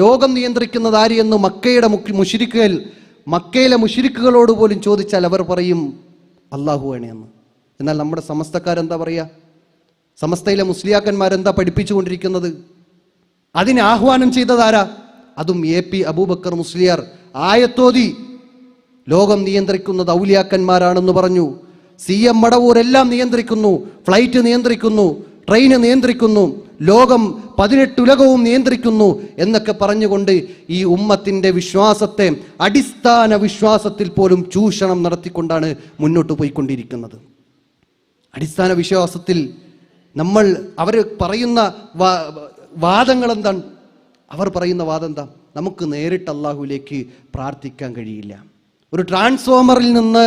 ലോകം നിയന്ത്രിക്കുന്നത് ആര് എന്ന് മക്കയുടെ മുഷിരിക്കുകൾ മക്കയിലെ മുഷിരിക്കുകളോട് പോലും ചോദിച്ചാൽ അവർ പറയും അള്ളാഹുവാണ് എന്ന് എന്നാൽ നമ്മുടെ സമസ്തക്കാരെന്താ പറയുക സമസ്തയിലെ മുസ്ലിയാക്കന്മാരെന്താ പഠിപ്പിച്ചുകൊണ്ടിരിക്കുന്നത്? അതിനെ ആഹ്വാനം ചെയ്തതാരാ അതും എ പി അബൂബക്കർ മുസ്ലിയാർ. ആയത്തോതി ലോകം നിയന്ത്രിക്കുന്നത് ഔലിയാക്കന്മാരാണെന്ന് പറഞ്ഞു. സി എം മടവൂർ എല്ലാം നിയന്ത്രിക്കുന്നു ഫ്ലൈറ്റ് നിയന്ത്രിക്കുന്നു. ട്രെയിന് നിയന്ത്രിക്കുന്നു ലോകം പതിനെട്ടുലകവും നിയന്ത്രിക്കുന്നു എന്നൊക്കെ പറഞ്ഞുകൊണ്ട് ഈ ഉമ്മത്തിന്റെ വിശ്വാസത്തെ അടിസ്ഥാന വിശ്വാസത്തിൽ പോലും ചൂഷണം നടത്തിക്കൊണ്ടാണ് മുന്നോട്ട് പോയിക്കൊണ്ടിരിക്കുന്നത്. അടിസ്ഥാന വിശ്വാസത്തിൽ നമ്മൾ അവർ പറയുന്ന വാദങ്ങൾ എന്താണ് അവർ പറയുന്ന വാദം എന്താ നമുക്ക് നേരിട്ട് അള്ളാഹുലേക്ക് പ്രാർത്ഥിക്കാൻ കഴിയില്ല. ഒരു ട്രാൻസ്ഫോമറിൽ നിന്ന്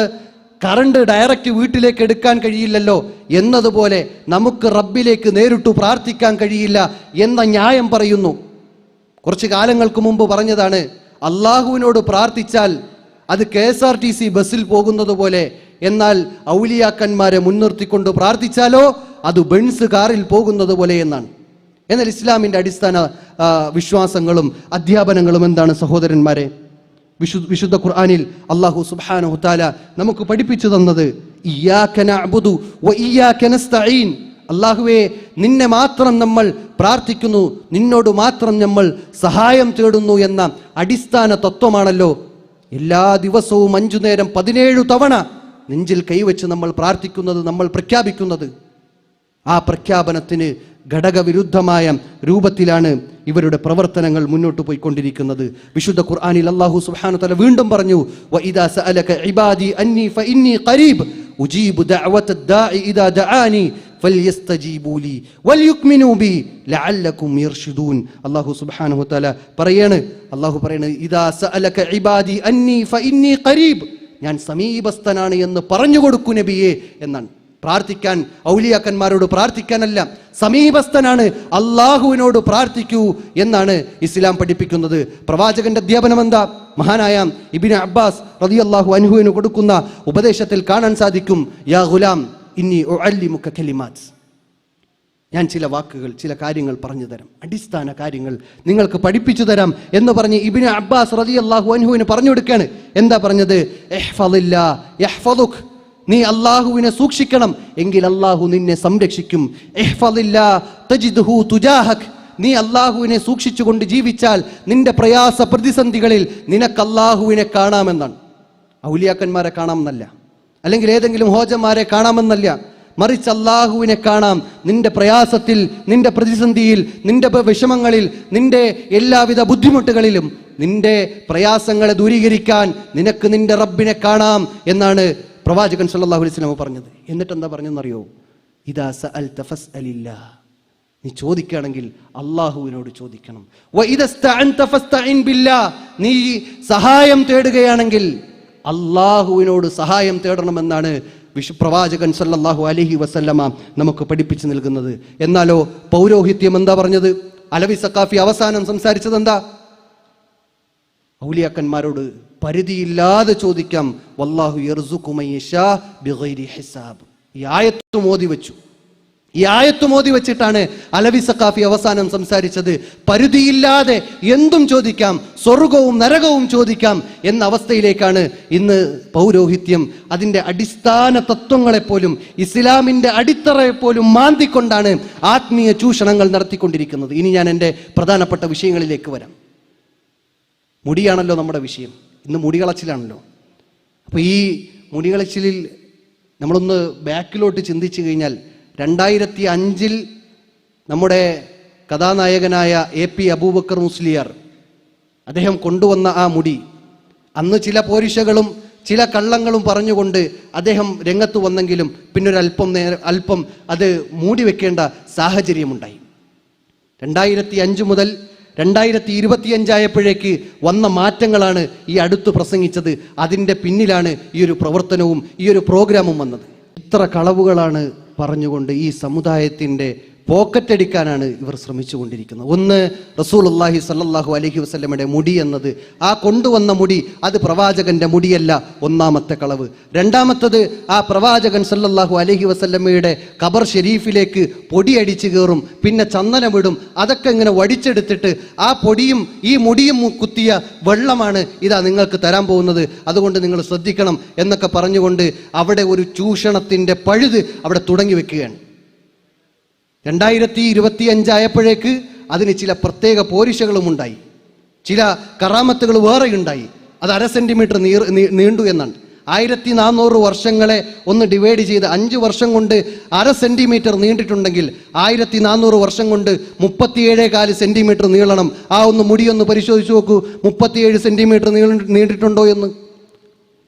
കറണ്ട് ഡയറക്റ്റ് വീട്ടിലേക്ക് എടുക്കാൻ കഴിയില്ലല്ലോ എന്നതുപോലെ നമുക്ക് റബ്ബിലേക്ക് നേരിട്ടു പ്രാർത്ഥിക്കാൻ കഴിയില്ല എന്ന ന്യായം പറയുന്നു. കുറച്ച് കാലങ്ങൾക്ക് മുമ്പ് പറഞ്ഞതാണ് അള്ളാഹുവിനോട് പ്രാർത്ഥിച്ചാൽ അത് K S R T C ബസ്സിൽ പോകുന്നത് പോലെ എന്നാൽ ഔലിയാക്കന്മാരെ മുൻനിർത്തിക്കൊണ്ട് പ്രാർത്ഥിച്ചാലോ അത് ബെൻസ് കാറിൽ പോകുന്നത് പോലെ എന്നാണ്. എന്നാൽ ഇസ്ലാമിന്റെ അടിസ്ഥാന വിശ്വാസങ്ങളും അധ്യാപനങ്ങളും എന്താണ് സഹോദരന്മാരെ? വിശു വിശുദ്ധ ഖുർആാനിൽ അള്ളാഹു താല നമുക്ക് പഠിപ്പിച്ചു തന്നത് അള്ളാഹുവേ നിന്നെ മാത്രം നമ്മൾ പ്രാർത്ഥിക്കുന്നു നിന്നോട് മാത്രം നമ്മൾ സഹായം തേടുന്നു എന്ന അടിസ്ഥാന തത്വമാണല്ലോ. എല്ലാ ദിവസവും അഞ്ചു നേരം പതിനേഴു തവണ നെഞ്ചിൽ കൈവച്ച് നമ്മൾ പ്രാർത്ഥിക്കുന്നത് നമ്മൾ പ്രഖ്യാപിക്കുന്നത്. ആ പ്രഖ്യാപനത്തിന് ഘടകവിരുദ്ധമായ രൂപത്തിലാണ് ഇവരുടെ പ്രവർത്തനങ്ങൾ മുന്നോട്ട് പോയിക്കൊണ്ടിരിക്കുന്നത്. വിശുദ്ധ ഖുർആാനിൽ അള്ളാഹു സുബ്ഹാനഹു തല വീണ്ടും പറഞ്ഞു അള്ളാഹു സുബാനു തല പറയാണ് അല്ലാഹു പറയാണ് ഞാൻ സമീപസ്ഥനാണ് എന്ന് പറഞ്ഞു കൊടുക്കൂ നബിയെ എന്നാണ്. പ്രാർത്ഥിക്കാൻ ഔലിയാക്കന്മാരോട് പ്രാർത്ഥിക്കാനല്ല സമീപസ്ഥനാണ് അള്ളാഹുവിനോട് പ്രാർത്ഥിക്കൂ എന്നാണ് ഇസ്ലാം പഠിപ്പിക്കുന്നത്. പ്രവാചകന്റെ അധ്യാപനം എന്താ? മഹാനായ ഇബിൻ അബ്ബാസ് റതി അള്ളാഹു അനുഹുവിന് കൊടുക്കുന്ന ഉപദേശത്തിൽ കാണാൻ സാധിക്കും യാ ഗുലാം ഇനി കലിമാത്ത്. ഞാൻ ചില വാക്കുകൾ ചില കാര്യങ്ങൾ പറഞ്ഞു തരാം. അടിസ്ഥാന കാര്യങ്ങൾ നിങ്ങൾക്ക് പഠിപ്പിച്ചു തരാം എന്ന് പറഞ്ഞ് ഇബിന് അബ്ബാസ് റതി അള്ളാഹു അനുഹുവിന് പറഞ്ഞു കൊടുക്കുകയാണ്. എന്താ പറഞ്ഞത്? എഹ്ഫദില്ല യഹ്ഫദുക്." നീ അള്ളാഹുവിനെ സൂക്ഷിക്കണം എങ്കിൽ അള്ളാഹു നിന്നെ സംരക്ഷിക്കും. നീ അള്ളാഹുവിനെ സൂക്ഷിച്ചുകൊണ്ട് ജീവിച്ചാൽ നിന്റെ പ്രയാസ പ്രതിസന്ധികളിൽ നിനക്ക് അള്ളാഹുവിനെ കാണാമെന്നാണ്. ഔലിയാക്കന്മാരെ കാണാമെന്നല്ല. അല്ലെങ്കിൽ ഏതെങ്കിലും ഹോജന്മാരെ കാണാമെന്നല്ല. മറിച്ച് അള്ളാഹുവിനെ കാണാം. നിന്റെ പ്രയാസത്തിൽ നിന്റെ പ്രതിസന്ധിയിൽ നിന്റെ വിഷമങ്ങളിൽ നിന്റെ എല്ലാവിധ ബുദ്ധിമുട്ടുകളിലും നിന്റെ പ്രയാസങ്ങളെ ദൂരീകരിക്കാൻ നിനക്ക് നിന്റെ റബ്ബിനെ കാണാം എന്നാണ് പ്രവാചകൻ സല്ലാഹു അലൈഹി വസല്ലം പറഞ്ഞത്. എന്നിട്ട് എന്താ പറഞ്ഞെന്നറിയോ ഇതാ സ അൽ തഫസ് അലില്ല നീ ചോദിക്കുകയാണെങ്കിൽ അള്ളാഹുവിനോട് ചോദിക്കണം. നീ സഹായം തേടുകയാണെങ്കിൽ അള്ളാഹുവിനോട് സഹായം തേടണമെന്നാണ് വിശു പ്രവാചകൻ സല്ലല്ലാഹു അലൈഹി വസല്ലമ നമുക്ക് പഠിപ്പിച്ചു നൽകുന്നത്. എന്നാലോ പൗരോഹിത്യം എന്താ പറഞ്ഞത്? അലവി സക്കാഫി അവസാനം സംസാരിച്ചത് എന്താ ഔലിയാക്കന്മാരോട് പരിധിയില്ലാതെ ചോദിക്കാം വല്ലാഹു ഹിസാബ്. ഈ ആയത്ത് മോദി വെച്ചു. ഈ ആയത്ത് മോദി വെച്ചിട്ടാണ് അലവി സക്കാഫി അവസാനം സംസാരിച്ചത്. പരിധിയില്ലാതെ എന്തും ചോദിക്കാം സ്വർഗവും നരകവും ചോദിക്കാം എന്ന അവസ്ഥയിലേക്കാണ് ഇന്ന് പൗരോഹിത്യം അതിന്റെ അടിസ്ഥാന തത്വങ്ങളെപ്പോലും ഇസ്ലാമിന്റെ അടിത്തറയെപ്പോലും മാന്തിക്കൊണ്ടാണ് ആത്മീയ ചൂഷണങ്ങൾ നടത്തിക്കൊണ്ടിരിക്കുന്നത്. ഇനി ഞാൻ എന്റെ പ്രധാനപ്പെട്ട വിഷയങ്ങളിലേക്ക് വരാം. മുടിയാണല്ലോ നമ്മുടെ വിഷയം. ഇന്ന് മുടികളച്ചിലാണല്ലോ. അപ്പോൾ ഈ മുടികളച്ചിലിൽ നമ്മളൊന്ന് ബാക്കിലോട്ട് ചിന്തിച്ചു കഴിഞ്ഞാൽ രണ്ടായിരത്തി അഞ്ചിൽ നമ്മുടെ കഥാനായകനായ എ പി അബൂബക്കർ മുസ്ലിയാർ അദ്ദേഹം കൊണ്ടുവന്ന ആ മുടി അന്ന് ചില പോരിഷകളും ചില കള്ളങ്ങളും പറഞ്ഞുകൊണ്ട് അദ്ദേഹം രംഗത്ത് വന്നെങ്കിലും പിന്നൊരല്പം നേരം അല്പം അത് മൂടി വെക്കേണ്ട സാഹചര്യമുണ്ടായി. രണ്ടായിരത്തി അഞ്ച് മുതൽ രണ്ടായിരത്തി ഇരുപത്തിയഞ്ചായപ്പോഴേക്ക് വന്ന മാറ്റങ്ങളാണ് ഈ അടുത്ത് പ്രസംഗിച്ചത്. അതിന്റെ പിന്നിലാണ് ഈ ഒരു പ്രവർത്തനവും ഈ ഒരു പ്രോഗ്രാമും വന്നത്. ഇത്ര കളവുകളാണ് പറഞ്ഞുകൊണ്ട് ഈ സമുദായത്തിന്റെ പോക്കറ്റ് അടിക്കാനാണ് ഇവർ ശ്രമിച്ചുകൊണ്ടിരിക്കുന്നത്. ഒന്ന് റസൂൽ അള്ളാഹി സല്ലാഹു അലഹി വസ്ലമയുടെ മുടി എന്നത്. ആ കൊണ്ടുവന്ന മുടി അത് പ്രവാചകന്റെ മുടിയല്ല ഒന്നാമത്തെ കളവ്. രണ്ടാമത്തത് ആ പ്രവാചകൻ സല്ലല്ലാഹു അലഹി വസ്ലമയുടെ ഖബർ ഷെരീഫിലേക്ക് പൊടി അടിച്ചു കയറും പിന്നെ ചന്ദനമിടും അതൊക്കെ ഇങ്ങനെ വടിച്ചെടുത്തിട്ട് ആ പൊടിയും ഈ മുടിയും കുത്തിയ വെള്ളമാണ് ഇതാ നിങ്ങൾക്ക് തരാൻ പോകുന്നത്. അതുകൊണ്ട് നിങ്ങൾ ശ്രദ്ധിക്കണം എന്നൊക്കെ പറഞ്ഞുകൊണ്ട് അവിടെ ഒരു ചൂഷണത്തിന്റെ പഴുത് അവിടെ തുടങ്ങി വെക്കുകയാണ്. രണ്ടായിരത്തി ഇരുപത്തി അഞ്ചായപ്പോഴേക്ക് അതിന് ചില പ്രത്യേക പോരിശകളും ഉണ്ടായി. ചില കറാമത്തുകൾ വേറെ ഉണ്ടായി. അത് അര സെന്റിമീറ്റർ നീർ നീണ്ടു എന്നാണ്. ആയിരത്തി നാനൂറ് വർഷങ്ങളെ ഒന്ന് ഡിവൈഡ് ചെയ്ത് അഞ്ച് വർഷം കൊണ്ട് അര സെന്റിമീറ്റർ നീണ്ടിട്ടുണ്ടെങ്കിൽ ആയിരത്തി നാനൂറ് വർഷം കൊണ്ട് മുപ്പത്തിയേഴേ കാൽ സെന്റിമീറ്റർ നീളണം. ആ ഒന്ന് മുടിയൊന്ന് പരിശോധിച്ച് നോക്കൂ. മുപ്പത്തിയേഴ് സെന്റിമീറ്റർ നീണ്ടിട്ടുണ്ടോ എന്ന്.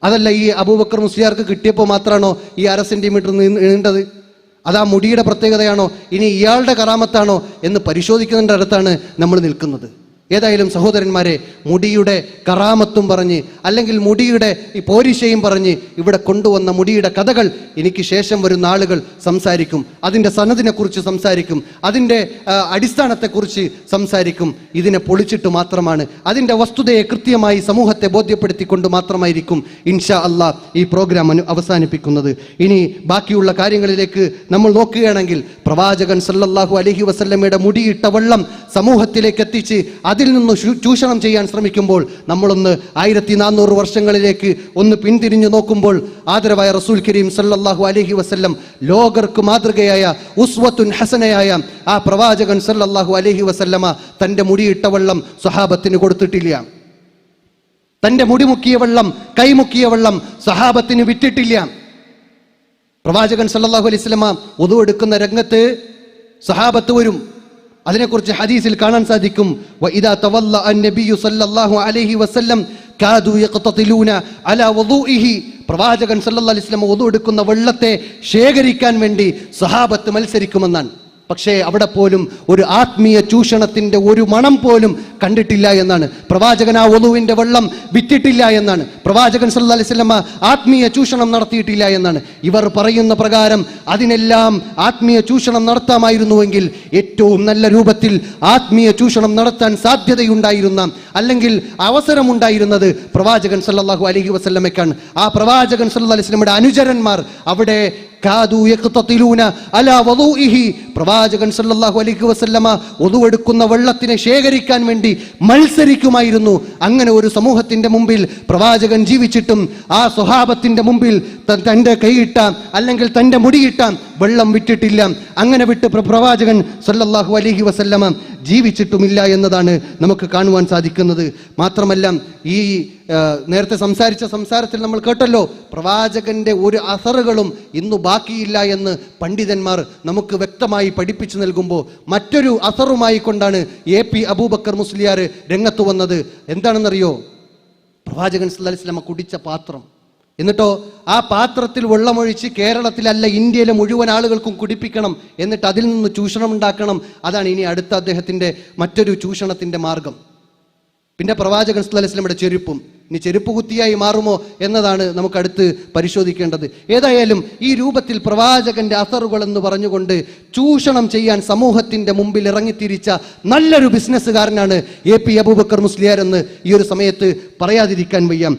അതല്ല ഈ അബൂബക്കർ മുസ്ലിയാർക്ക് കിട്ടിയപ്പോൾ മാത്രമാണോ ഈ അര സെന്റിമീറ്റർ നീണ്ടത്? അത് ആ മുടിയുടെ പ്രത്യേകതയാണോ? ഇനി ഇയാളുടെ കറാമത്താണോ എന്ന് പരിശോധിക്കുന്നതിന്റെ അടുത്താണ് നമ്മൾ നിൽക്കുന്നത്. ഏതായാലും സഹോദരന്മാരെ മുടിയുടെ കറാമത്തും പറഞ്ഞ് അല്ലെങ്കിൽ മുടിയുടെ ഈ പോരിശയും പറഞ്ഞ് ഇവിടെ കൊണ്ടുവന്ന മുടിയുടെ കഥകൾ എനിക്ക് ശേഷം വരുന്ന ആളുകൾ സംസാരിക്കും. അതിന്റെ സനദിനെക്കുറിച്ച് സംസാരിക്കും. അതിന്റെ അടിസ്ഥാനത്തെക്കുറിച്ച് സംസാരിക്കും. ഇതിനെ പൊളിച്ചിട്ട് മാത്രമാണ്. അതിന്റെ വസ്തുതയെ കൃത്യമായി സമൂഹത്തെ ബോധ്യപ്പെടുത്തിക്കൊണ്ട് മാത്രമായിരിക്കും ഇൻഷാ അള്ളാ ഈ പ്രോഗ്രാം അവസാനിപ്പിക്കുന്നത്. ഇനി ബാക്കിയുള്ള കാര്യങ്ങളിലേക്ക് നമ്മൾ നോക്കുകയാണെങ്കിൽ പ്രവാചകൻ സല്ലല്ലാഹു അലഹി വസല്ലമയുടെ മുടിയിട്ട വെള്ളം സമൂഹത്തിലേക്ക് എത്തിച്ച് അതിൽ നിന്ന് ചൂഷണം ചെയ്യാൻ ശ്രമിക്കുമ്പോൾ നമ്മളൊന്ന് ആയിരത്തി നാനൂറ് വർഷങ്ങളിലേക്ക് ഒന്ന് പിന്തിരിഞ്ഞു നോക്കുമ്പോൾ ആദരവായ റസൂൽ കരീം സല്ലാഹു അലഹി വസ്ല്ലം ലോകർക്ക് മാതൃകയായ ഉസ്വത്തുൻ ഹസനയായ ആ പ്രവാചകൻ സല്ലാഹു അലഹി വസല്ലമ തന്റെ മുടിയിട്ട വെള്ളം സ്വഹാബത്തിന് കൊടുത്തിട്ടില്ല. തന്റെ മുടിമുക്കിയ വെള്ളം കൈമുക്കിയ വെള്ളം സഹാബത്തിന് വിറ്റിട്ടില്ല. പ്രവാചകൻ സല്ലാഹു അലൈഹി സ്വലമ ഒതുവെടുക്കുന്ന രംഗത്ത് സഹാബത്ത് വരും. അതിനെക്കുറിച്ച് ഹദീസിൽ കാണാൻ സാധിക്കും. വഇദാ തവല്ല അൻ-നബിയ്യു സല്ലല്ലാഹു അലൈഹി വസല്ലം കാദു യഖ്തതിലൂന അലാ വുദൂഇഹി. പ്രവാചകൻ സല്ലല്ലാഹു അലൈഹി വസല്ലം ഒതു എടുക്കുന്ന വെള്ളത്തെ ശേഖരിക്കാൻ വേണ്ടി സഹാബത്ത് മത്സരിക്കുമെന്നാണ്. പക്ഷേ അവിടെ പോലും ഒരു ആത്മീയ ചൂഷണത്തിന്റെ ഒരു മണം പോലും കണ്ടിട്ടില്ല എന്നാണ്. പ്രവാചകൻ ആ ഒലുവിന്റെ വെള്ളം വിറ്റിട്ടില്ല എന്നാണ്. പ്രവാചകൻ സല്ല അലൈഹി വസല്ലമ ആത്മീയ ചൂഷണം നടത്തിയിട്ടില്ല എന്നാണ്. ഇവർ പറയുന്ന പ്രകാരം അതിനെല്ലാം ആത്മീയ ചൂഷണം നടത്താമായിരുന്നുവെങ്കിൽ ഏറ്റവും നല്ല രൂപത്തിൽ ആത്മീയ ചൂഷണം നടത്താൻ സാധ്യതയുണ്ടായിരുന്ന അല്ലെങ്കിൽ അവസരമുണ്ടായിരുന്നത് പ്രവാചകൻ സല്ലാഹു അലഹി വസ്ലമയ്ക്കാണ് ആ പ്രവാചകൻ സല്ലാ അലൈഹി വസല്ലമയുടെ അനുചരന്മാർ അവിടെ പ്രവാചകൻ സല്ലല്ലാഹു അലൈഹി വസല്ലമ ഒതുവെടുക്കുന്ന വെള്ളത്തിനെ ശേഖരിക്കാൻ വേണ്ടി മത്സരിക്കുമായിരുന്നു. അങ്ങനെ ഒരു സമൂഹത്തിന്റെ മുമ്പിൽ പ്രവാചകൻ ജീവിച്ചിട്ടും ആ സ്വഹാബത്തിന്റെ മുമ്പിൽ തന്റെ കൈയിട്ട അല്ലെങ്കിൽ തന്റെ മുടിയിട്ട വെള്ളം വിട്ടിട്ടില്ല. അങ്ങനെ വിട്ട് പ്രവാചകൻ സല്ലല്ലാഹു അലൈഹി വസല്ലമ ജീവിച്ചിട്ടുമില്ല എന്നതാണ് നമുക്ക് കാണുവാൻ സാധിക്കുന്നത്. മാത്രമല്ല ഈ നേരത്തെ സംസാരിച്ച സംസാരത്തിൽ നമ്മൾ കേട്ടല്ലോ പ്രവാചകന്റെ ഒരു അസറുകളും ഇന്നു ബാക്കിയില്ല എന്ന് പണ്ഡിതന്മാർ നമുക്ക് വ്യക്തമായി പഠിപ്പിച്ചു നൽകുമ്പോൾ മറ്റൊരു അസറുമായി കൊണ്ടാണ് എ പി അബൂബക്കർ മുസ്ലിയാർ രംഗത്ത് വന്നത്. എന്താണെന്നറിയോ? പ്രവാചകൻ വസല്ലമ കുടിച്ച പാത്രം. എന്നിട്ടോ ആ പാത്രത്തിൽ വെള്ളമൊഴിച്ച് കേരളത്തിലല്ല ഇന്ത്യയിലെ മുഴുവൻ ആളുകൾക്കും കുടിപ്പിക്കണം എന്നിട്ട് അതിൽ നിന്ന് ചൂഷണം ഉണ്ടാക്കണം. അതാണ് ഇനി അടുത്ത അദ്ദേഹത്തിന്റെ മറ്റൊരു ചൂഷണത്തിന്റെ മാർഗം. പിന്നെ പ്രവാചകൻ വസല്ലമയുടെ ചെരുപ്പും. ഇനി ചെരുപ്പ് കുത്തിയായി മാറുമോ എന്നതാണ് നമുക്ക് അടുത്ത് പരിശോധിക്കേണ്ടത്. ഏതായാലും ഈ രൂപത്തിൽ പ്രവാചകന്റെ അസറുകൾ എന്ന് പറഞ്ഞുകൊണ്ട് ചൂഷണം ചെയ്യാൻ സമൂഹത്തിന്റെ മുമ്പിൽ ഇറങ്ങിത്തിരിച്ച നല്ലൊരു ബിസിനസ്സുകാരനാണ് എ പി അബൂബക്കർ മുസ്ലിയാർ എന്ന് ഈ ഒരു സമയത്ത് പറയാതിരിക്കാൻ വയ്യ.